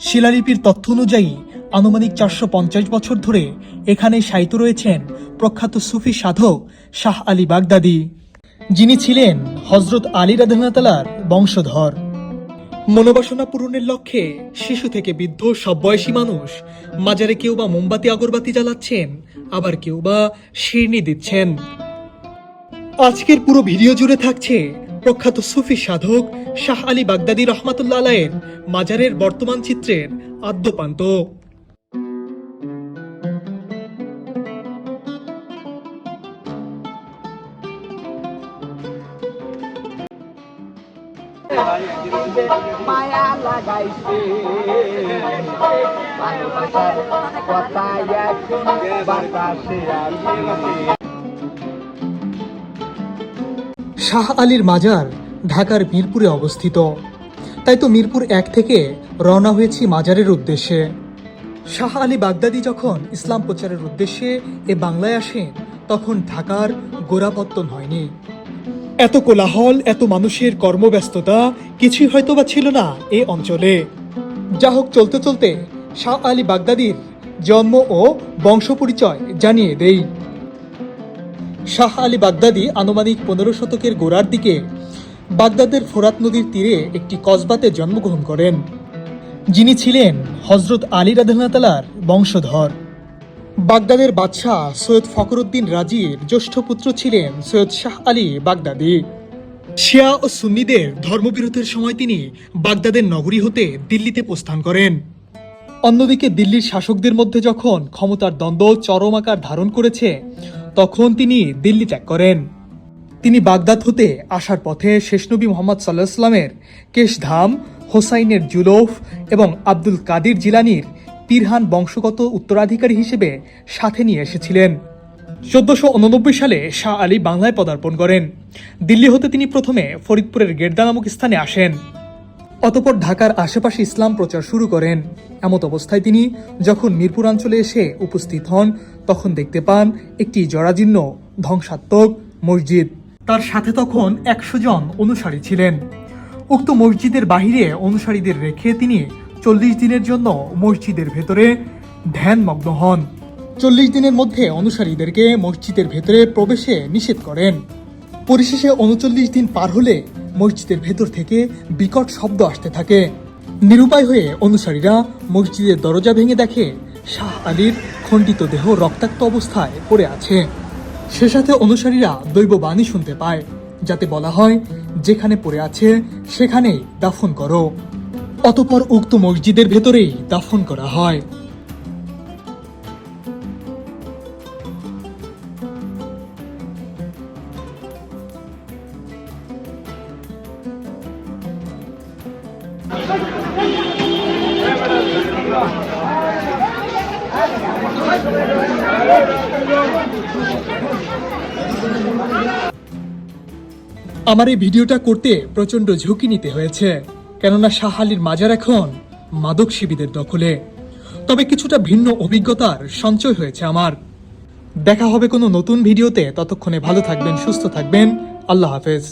শিলালিপির তথ্য অনুযায়ী, আনুমানিক চারশো পঞ্চাশ বছর ধরে এখানে শায়িত রয়েছেন প্রখ্যাত সুফি সাধক শাহ আলী বাগদাদি, যিনি ছিলেন হজরত আলী রাধানাতালার বংশধর। মনোবাসনা পূরণের লক্ষ্যে শিশু থেকে বৃদ্ধ সব বয়সী মানুষ মাজারে কেউ বা মোমবাতি, আগরবাতি জ্বালাচ্ছেন, আবার কেউ বা শিরনি দিচ্ছেন। আজকের পুরো ভিডিও জুড়ে থাকছে প্রখ্যাত সুফি সাধক শাহ আলী বাগদাদি রহমাতুল্লা আলাইয়ের মাজারের বর্তমান চিত্রের আদ্যপান্ত। মায়া লাগাইছে। বাতাসে আসে। শাহ আলীর মাজার ঢাকার মিরপুরে অবস্থিত। তাই তো মিরপুর এক থেকে রওনা হয়েছি মাজারের উদ্দেশ্যে। শাহ আলী বাগদাদি যখন ইসলাম প্রচারের উদ্দেশ্যে এ বাংলায় আসেন তখন ঢাকার গোড়াপত্তন হয়নি। এত কোলাহল, এত মানুষের কর্মব্যস্ততা কিছুই হয়তোবা ছিল না এ অঞ্চলে। যা হোক, চলতে চলতে শাহ আলী বাগদাদির জন্ম ও বংশ পরিচয় জানিয়ে দেই। শাহ আলী বাগদাদি আনুমানিক পনেরো শতকের গোড়ার দিকে বাগদাদের ফোরাত নদীর তীরে একটি কসবাতে জন্মগ্রহণ করেন। যিনি ছিলেন হজরত আলী রাধানাতালার বংশধর। বাগদাদের বাদশাহ সৈয়দ ফখরুদ্দিন রাজির জ্যেষ্ঠ পুত্র ছিলেন সৈয়দ শাহ আলী বাগদাদি। শিয়া ও সুন্নিদের ধর্মবিরোধের সময় তিনি বাগদাদের নগরী হতে দিল্লিতে প্রস্থান করেন। অন্যদিকে দিল্লির শাসকদের মধ্যে যখন ক্ষমতার দ্বন্দ্ব চরম আকার ধারণ করেছে তখন তিনি দিল্লি ত্যাগ করেন। তিনি বাগদাদ হতে আসার পথে শেষনবী মোহাম্মদ সাল্লাহ কেশধাম, হোসাইনের জুলফ এবং আব্দুল কাদির জিলানির পিরহান বংশগত উত্তরাধিকারী হিসেবে সাথে নিয়ে এসেছিলেন। চোদ্দশো উননব্বই সালে শাহ আলী বাংলায় পদার্পণ করেন। দিল্লি হতে তিনি প্রথমে ফরিদপুরের গেরদা নামক স্থানে আসেন। অতপর ঢাকার আশেপাশে ইসলাম প্রচার শুরু করেন। এমত অবস্থায় তিনি যখন মিরপুর অঞ্চলে এসে উপস্থিত হন, তখন দেখতে পান একটি জরাজীর্ণ, ধ্বংসাত্মক মসজিদ। তার সাথে তখন একশো জন অনুসারী ছিলেন। উক্ত মসজিদের বাহিরে অনুসারীদের রেখে তিনি চল্লিশ দিনের জন্য মসজিদের ভেতরে ধ্যানমগ্ন হন। চল্লিশ দিনের মধ্যে অনুসারীদেরকে মসজিদের ভেতরে প্রবেশে নিষেধ করেন। পরিশেষে উনচল্লিশ দিন পার হলে মসজিদের ভেতর থেকে বিকট শব্দ আসতে থাকে। নিরুপায় হয়ে অনুসারীরা মসজিদের দরজা ভেঙে দেখে শাহ আলীর খণ্ডিত দেহ রক্তাক্ত অবস্থায় পড়ে আছে। সে সাথে অনুসারীরা দৈব বাণী শুনতে পায়, যাতে বলা হয়, যেখানে পড়ে আছে, সেখানেই দাফন করো। অতপর উক্ত মসজিদের ভেতরেই দাফন করা হয়। আমার এই ভিডিওটা করতে প্রচণ্ড ঝুঁকি নিতে হয়েছে, কেননা শাহ আলীর মাজার এখন মাদক শিবিদের দখলে। তবে কিছুটা ভিন্ন অভিজ্ঞতার সঞ্চয় হয়েছে আমার। দেখা হবে কোনো নতুন ভিডিওতে, ততক্ষণে ভালো থাকবেন, সুস্থ থাকবেন। আল্লাহ হাফেজ।